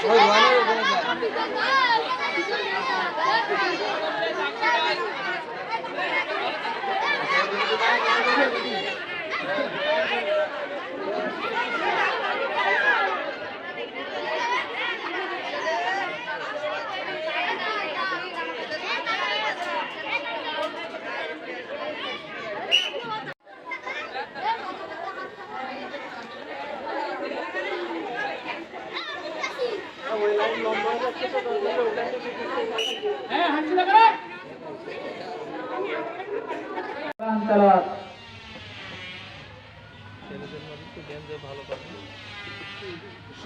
কোরআন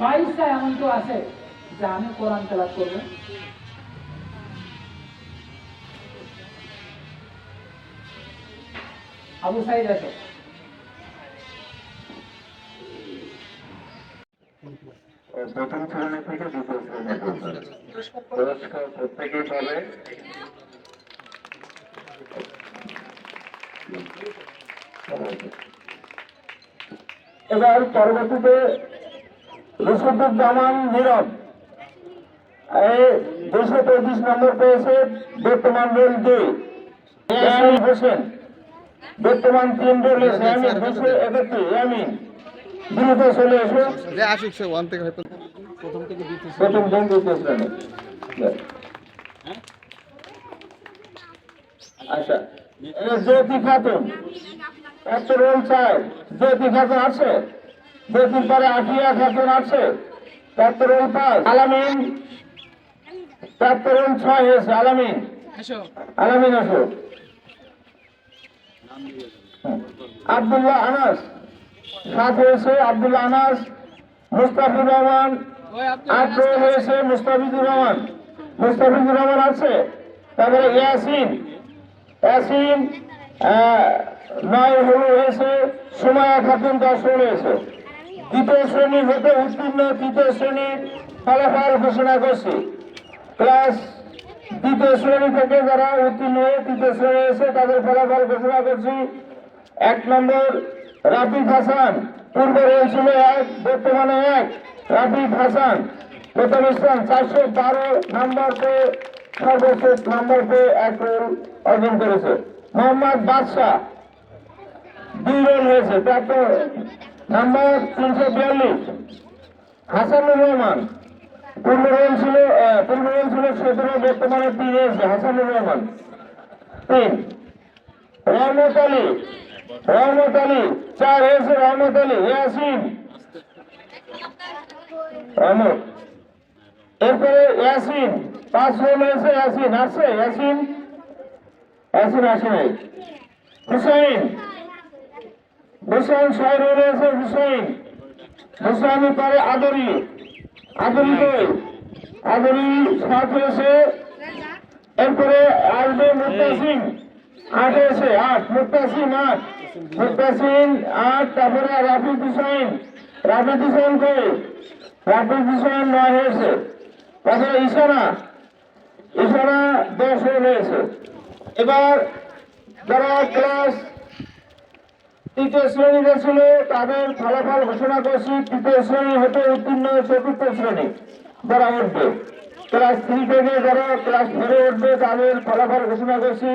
স্বইচ্ছা এমন কেউ আছে যে আমি কোরআন তেলাত করব। আবু সাইদ আছে প্রথম থেকে দ্বিতীয় শ্রেণি পর্যন্ত পুরস্কার এবার পরবর্তীতে রুসুদ্দুজ্জামান নীরব। এই দুশো পঁয়ত্রিশ নম্বর পেয়েছে বর্তমান রোল দুই হোসেন। বর্তমান তিন রোল আমি দুশো একত্রিশ ইয়ামিন দ্রুত চলে এসো। যে আসুক সে ওয়ান থেকে হয়তো প্রথম থেকে প্রথম দিন দ্বিতীয় শ্রেণি। আচ্ছা। জ্যোতি খাতুন। একটা রোল চাই। জ্যোতি খাতুন আছে? জ্যোতির পরে আফিয়া খাতুন আছে তারপর রোল পাঁচ আলামিন। তারপর ছয় হয়েছে আলামিন। আলামিন আসো। আব্দুল্লাহ আনাস। সাত হয়েছে আব্দুল্লাহ আনাস মুস্তাফিজুর রহমান। আট হয়েছে মুস্তাফিজুর রহমান। মুস্তাফিজুর রহমান আছে। তারপরে ইয়াসিন। ইয়াসিন আহ, নয় হলো হয়েছে সুমায়া খাতুন দশ হল হয়েছে দ্বিতীয় শ্রেণি হতে উত্তীর্ণ তৃতীয় শ্রেণির ফলাফল ঘোষণা করছি। ক্লাস দ্বিতীয় শ্রেণি থেকে যারা উত্তীর্ণ হয়ে তৃতীয় শ্রেণি এসে তাদের ফলাফল ঘোষণা করছি। এক নম্বর, রাফিক হাসান। পূর্বে রয়েছিল এক, বর্তমানে এক। রাফিক হাসান, প্রথম স্থান চারশো বারো নম্বর পেয়ে সর্বশেষ নম্বর পেয়ে এক রোল অর্জন করেছে। মোহাম্মদ বাদশাহ, দুই রোল হয়েছে। তারপর নাম্বার তিনশো বিয়াল্লিশ। হাসানুর রহমান। পূর্ব রোল ছিল পূর্ব রোল ছিল সতেরো বর্তমানে তিন হাসানুর রহমান। তিন, রহমত আলী। রহমত আলী, চার হয়েছে রহমত আলী, ইয়াসিন। রহমত। এরপরে ইয়াসিন, পাঁচ রোল হয়েছে ইয়াসিন। আসছে, ইয়াসিন। ইয়াসিন আসে হুসাইন হুসাইন ছয় রোল হয়েছে হুসাইন হুসাইনের পরে আদরি। আদরি আদরি সাত হয়েছে এরপরে আসবে মুক্তাসিম আট হয়েছে আট মুক্তাসিম আট। মুক্তাসিম আট, তারপরে রাফিদ হুসাইন রাফিদ হুসাইন কই রাফিদ হুসাইন নয় হয়েছে। তারপরে ইশারা। ইশারা দশ হয়েছে এবার যারা ক্লাস তৃতীয় শ্রেণীতে ছিল তাদের ফলাফল ঘোষণা করছি, তৃতীয় শ্রেণি হতে উত্তীর্ণ চতুর্থ শ্রেণি, যারা উঠবে। ক্লাস থ্রি থেকে যারা ক্লাস ফোরে উঠবে, তাদের ফলাফল ঘোষণা করছি।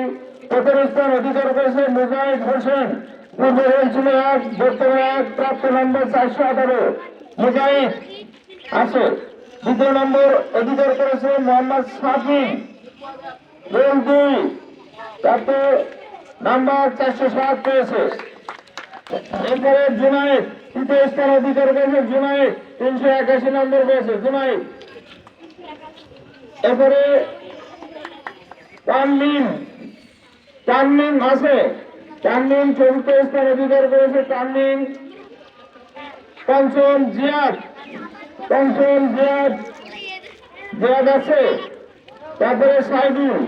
প্রথম স্থান অধিকার করেছে মুজাহিদ হোসেন। পূর্বে হয়েছিল এক, বর্তমানে এক, প্রাপ্ত নম্বর চারশো আঠারো। মুজাহিদ আছে দ্বিতীয় নম্বর অধিকার করেছে মোহাম্মদ সাফি। রোল দুই, তারপর নাম্বার চারশো সাত পেয়েছে। এরপরে জুনাইদ তৃতীয় স্থান অধিকার করেছে জুনাইদ তিনশো একাশি নম্বর পেয়েছে জুনাইদ এরপরে তানমিম তানমিম আছে তানমিম চতুর্থ স্থান অধিকার করেছে তানমিম পঞ্চম জিয়াদ পঞ্চম জিয়াদ জিয়াদ আছে। তারপরে সাইদুল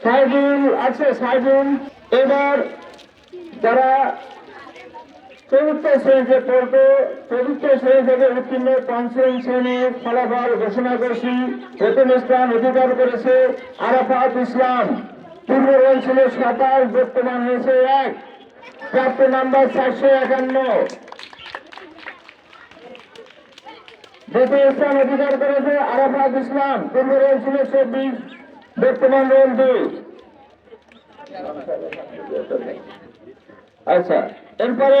সাইদুল আছে, সাইদুল। এবার যারা চতুর্থ শ্রেণীতে পড়তো চতুর্থ শ্রেণি থেকে উত্তীর্ণ পঞ্চম শ্রেণির ফলাফল ঘোষণা করছি। প্রথম স্থান অধিকার করেছে আরাফাত ইসলাম। পূর্ব রোল ছিল সাতাশ, বর্তমান হয়েছে এক। প্রাপ্ত নাম্বার চারশো একান্ন। দ্বিতীয় স্থান অধিকার করেছে আরাফাত ইসলাম। পূর্ব রোল ছিল চব্বিশ, বর্তমান রোল দুই। আচ্ছা এরপরে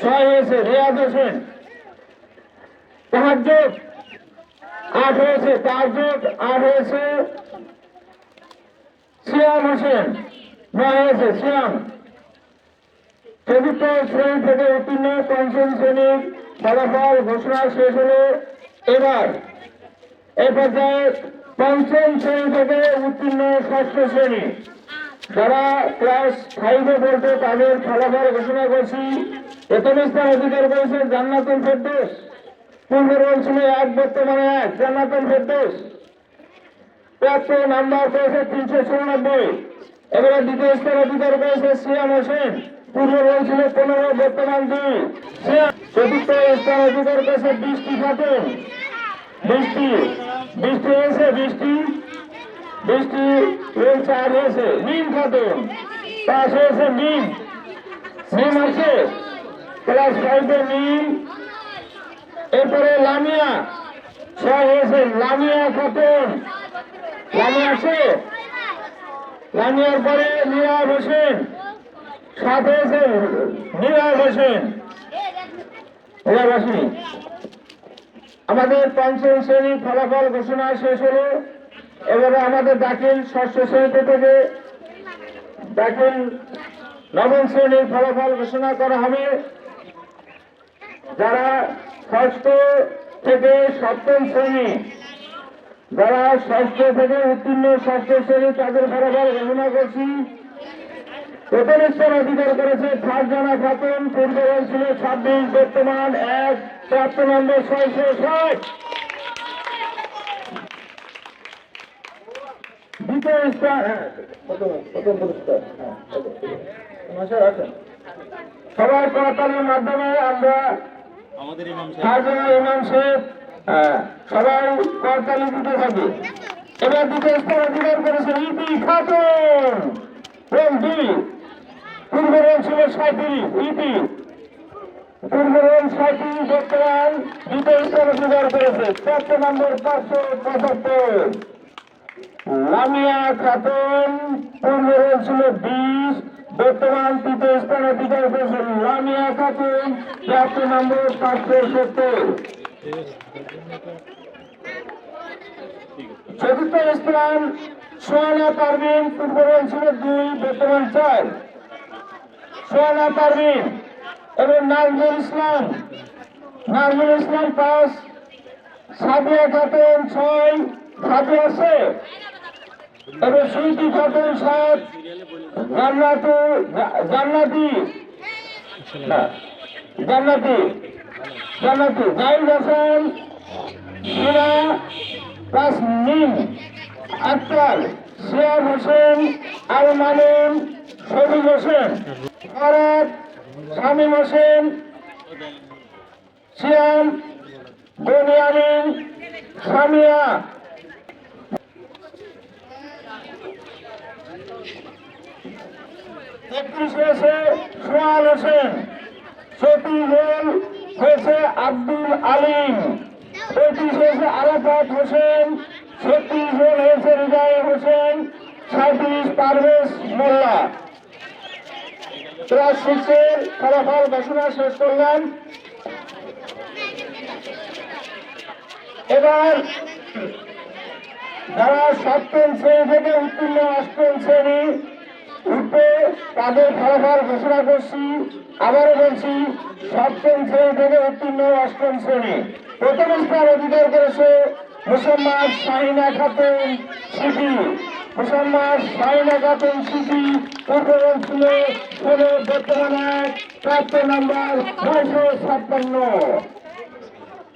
ছয় হয়েছে রিয়াদ হোসেন যোগ, আট হয়েছে যোগ, আট হয়েছে। সিয়াম হোসেন, নয় হয়েছে, সিয়াম। চতুর্থ শ্রেণি থেকে উত্তীর্ণ পঞ্চম শ্রেণির ফলাফল ঘোষণা শেষ হলো। এবার এই পর্যায়ে পঞ্চম শ্রেণি থেকে উত্তীর্ণ ষষ্ঠ শ্রেণি। যারা ক্লাস ফাইভে পড়তো তাদের ফলাফল ঘোষণা করছি। প্রথম স্থান অধিকার করেছে জান্নাতুল ফেরদৌস। পূর্ব রোল ছিল এক, বর্তমানে এক, জান্নাতুল ফেরদৌস। প্রাপ্ত নাম্বার পেয়েছে তিনশো চুরানব্বই। এবারে দ্বিতীয় স্থান অধিকার করেছে সিয়াম হোসেন। পূর্ব রোল ছিল পনেরো, বর্তমান দুই। চতুর্থ স্থান অধিকার করেছে বৃষ্টি খাতুন। বৃষ্টি বৃষ্টি হয়েছে, বৃষ্টি। বৃষ্টি রোল চার হয়েছে, মিম খাতুন। পাস হয়েছে মিম। মিম আছে ক্লাস ফাইভে মিম এরপরে লামিয়া। ছয় হয়েছে লামিয়া খাতুন। লামিয়া আছে লামিয়ার পরে নিরাজ হোসেন। সাত হয়েছে নিরাজ হোসেন। নিরাজ আসেনি আমাদের পঞ্চম শ্রেণির ফলাফল ঘোষণা শেষ হলো। এবারে আমাদের দাখিল ষষ্ঠ শ্রেণীতে থেকে দাখিল নবম শ্রেণির ফলাফল ঘোষণা করা হবে। যারা ষষ্ঠ থেকে সপ্তম শ্রেণি যারা ষষ্ঠ থেকে উত্তীর্ণ ষষ্ঠ শ্রেণি তাদের ফলাফল ঘোষণা করছি প্রথম স্থান অধিকার করেছে ফারজানা খাতুন পূর্ব ছিল ছাব্বিশ বর্তমান এক প্রাপ্ত নম্বর ছয়শো ষাট দ্বিতীয় স্থান হ্যাঁ, হ্যাঁ। সবার করতালির মাধ্যমে আমরা ফারজানা ইমাম সাহেব। হ্যাঁ, সবাই করতালি দিতে থাকি এবার দ্বিতীয় স্থান অধিকার করেছে ইতি খাতুন। দুই পূর্ব ছিল পাঁচশো পঁচাত্তর। লামিয়া খাতুন পূর্ব রোল ছিল বিশ বর্তমান তৃতীয় স্থান অধিকার করেছে লামিয়া খাতুন, প্রাপ্ত নম্বর পাঁচশো সত্তর। চতুর্থ স্থান সোহানা পারভিন রোল ছিল দুই, বর্তমান চার। সোহানা পারভিন এবং নাজমুল ইসলাম। নাজমুল ইসলাম পাঁচ সাদিয়া খাতুন ছয় সাদিয়া আছে এবং সুইটি খাতুন সাত জান্নাতু, জান্নাতি জান্নাতি জান্নাতি, জাহিদ হাসান সিনা প্লাস মিম আক্তার সিয়াম হোসেন, আল মামুন সবুজ হোসেন, ফারাদ, শামীম হোসেন সিয়াম বনিয়ামিন সামিয়া আব্দুল আলিম। পঁয়ত্রিশ হয়েছে আরাফাত হোসেন। ছত্রিশ গোল হয়েছে হৃদয় হোসেন। সাঁত্রিশ পারভেজ মোল্লা। ক্লাস সিক্সের ফলাফল ঘোষণা শেষ করলাম। এবার যারা সপ্তম শ্রেণি থেকে উত্তীর্ণ অষ্টম শ্রেণি উঠবে তাদের ফলাফল ঘোষণা করছি। আবারও বলছি, সপ্তম শ্রেণি থেকে উত্তীর্ণ অষ্টম শ্রেণি। প্রথম স্থান অধিকার করেছে মুসলমান শাহিনা খাতুন সিটি। মুসলমান শাহিনা খাতুন সিটি পূর্ববঙ্গ ছিল ষোলো, বর্তমানে প্রাপ্ত নম্বর নয়শো ছাপ্পান্ন।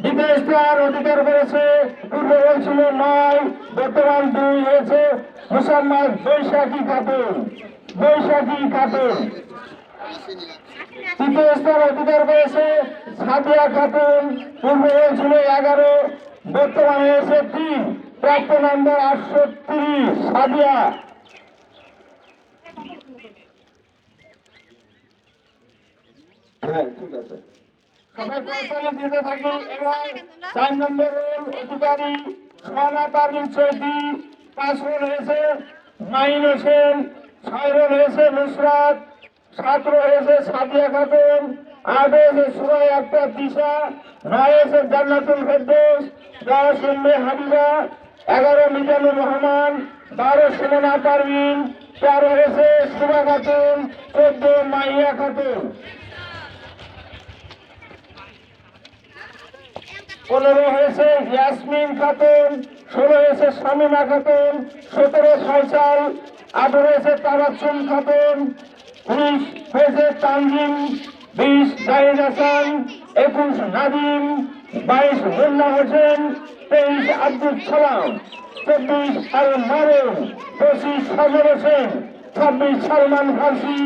দ্বিতীয় স্থান অধিকার করেছে পূর্ববঙ্গ ছিল নয়, বর্তমান দুই হয়েছে মুসলমান বৈশাখী খাতুন। বৈশাখী খাতুন তৃতীয় স্থান অধিকার করেছে সাদিয়া খাতুন পূর্ববঙ্গ ছিল এগারো, বর্তমানে হয়েছে তিন। প্রাপ্ত নম্বর আটশো তিরিশ সাদিয়া। হ্যাঁ ঠিক আছে। রন হয়েছে নুসরাত সাত রন হয়েছে সাদিয়া খাতুন আট হয়েছে সুরাই আক্তার দিশা নয় হয়েছে জান্নাতুল দশ উম্মে হাবিবা, এগারো মিজানুর রহমান, বারো সুমনা পারভিন তেরো হয়েছে সুরা খাতুন, চোদ্দ মাইয়া খাতুন। পনেরো হয়েছে ইয়াসমিন খাতুন, ষোলো হয়েছে শামিমা খাতুন, সতেরো ফয়সাল আঠারো হয়েছে তারাচুম খাতুন উনিশ হয়েছে তানজিম বিশ জাহিদ হাসান, একুশ নাদিম, বাইশ মুন্না হোসেন, তেইশ আব্দুল সালাম, চব্বিশ আল মারুন পঁচিশ সজল হোসেন, ছাব্বিশ সালমান ফার্সি,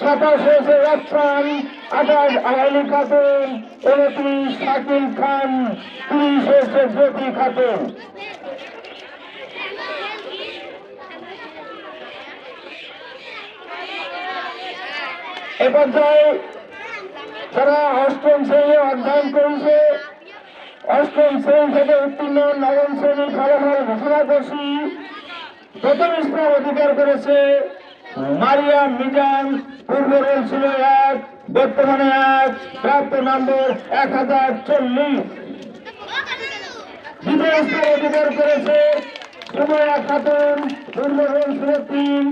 সাতাশ হয়েছে রাফসান আঠাশ আহলি খাতুন, উনত্রিশ শাকিল খান, তিরিশ হয়েছে জ্যোতি খাতুন। এ অষ্টম শ্রেণি অধ্যয়ন করেছে। অষ্টম শ্রেণি থেকে উত্তীর্ণ নবম শ্রেণি ফলাফল ঘোষণা করছি। প্রথম স্থান অধিকার করেছে মারিয়া মিজান। পূর্ব রোল ছিল এক, বর্তমানে এক, প্রাপ্ত নম্বর এক হাজার চল্লিশ। দ্বিতীয় স্থান অধিকার করেছে সুময়া খাতুন। পূর্ব রোল ছিল তিন,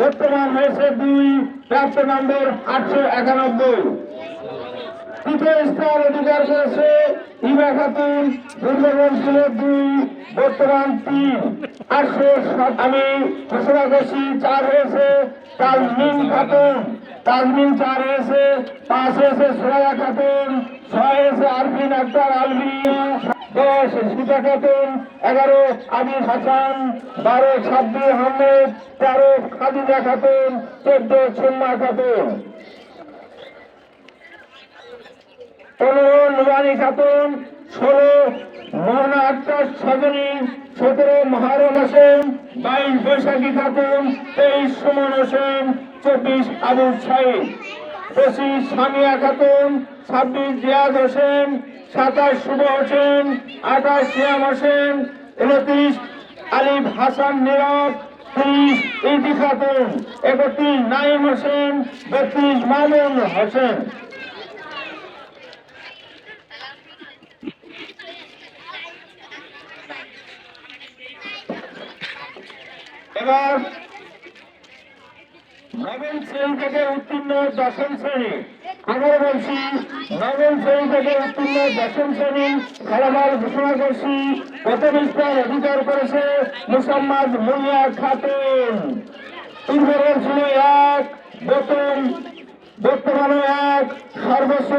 বর্তমান হয়েছে দুই। প্রাপ্ত নম্বর আটশো একানব্বই। তৃতীয় স্থান অধিকার করেছে ইমা খাতুন, দুর্গবন ছিল দুই, বর্তমান তিন। আটশো আমি ঘোষণা করছি, চার হয়েছে তাজমিন খাতুন, তাজমিন চার হয়েছে, পাঁচ হয়েছে সোয়া খাতুন, ছয় হয়েছে আরফিন আক্তার আলমিয়া। দশ সীতা খাতুন এগারো আবির হাসান, বারো, ছাব্বির আহমেদ, তেরো, খাদিজা খাতুন, চোদ্দ, সুম্মা খাতুন। পনেরো, নুরানি খাতুন, ষোলো মোহনা আক্তার সজনী, সতেরো, মহারম হোসেন, বাইশ, বৈশাখী খাতুন, তেইশ, সুমন হোসেন, চব্বিশ আবু সাইদ। পঁচিশ, সামিয়া খাতুন, ছাব্বিশ, জিয়াদ হোসেন সাতাশ শুভ হোসেন, আঠাশ শ্যাম হোসেন, উনত্রিশ আলিফ হাসান নীরব, ত্রিশ ইদি খাতুন, একত্রিশ নাইম হোসেন, বত্রিশ মামুন হোসেন। এবার নবম শ্রেণি থেকে উত্তীর্ণ দশম শ্রেণি। আবার বলছি নবম শ্রেণি থেকে উত্তীর্ণ দশম শ্রেণি ফলাফল ঘোষণা করছি। প্রথম স্থান অধিকার করেছে মুসাম্মদ মুনিয়া খাতুন। পূর্বের ছিল এক বেতন বর্তমানে এক সর্বোচ্চ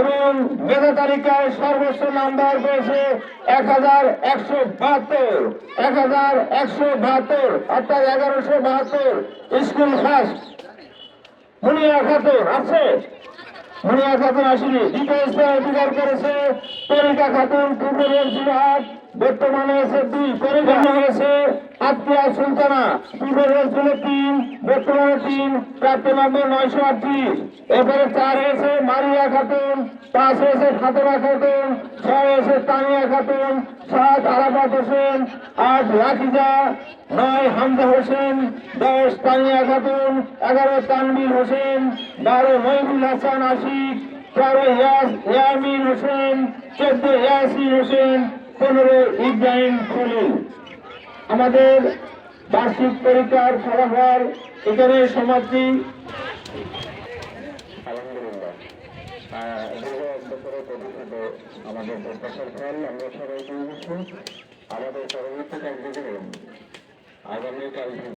এবং মেধা তালিকায় সর্বোচ্চ নাম্বার পেয়েছে এক হাজার একশো বাহাত্তর। এক হাজার একশো বাহাত্তর, অর্থাৎ এগারোশো বাহাত্তর। স্কুল ফার্স্ট মুনিয়া খাতুন আছে। মুনিয়া খাতুন আসেনি। দ্বিতীয় স্থান অধিকার করেছে তরিকা খাতুন পূর্বের জিহাদ বর্তমানে আছে দুই পরিবর্তন হয়েছে আত্মীয় সুলতানা, পূর্বের ছিল তিন বর্তমানে তিন প্রাপ্ত নম্বর নয়শো আটত্রিশ। এরপরে চার হয়েছে মারিয়া খাতুন, পাঁচ হয়েছে ফাতেমা খাতুন, ছয় হয়েছে তানিয়া খাতুন, সাত আরাফাত হোসেন, আট রাখিজা নয় হামদা হোসেন, দশ তানিয়া খাতুন, এগারো তানবির হোসেন, বারো মহিবুল হাসান আশিক, তেরো ইয়ামিন হোসেন, চোদ্দ ইয়াসিন হোসেন পনেরো ইব্রাহিম খলিল আমাদের বার্ষিক পরীক্ষার ফলাফল এখানে সমাপ্তি। আমাদের প্রত্যাশার ফল আমরা সবাই আমাদের পরবর্তী আগামীকাল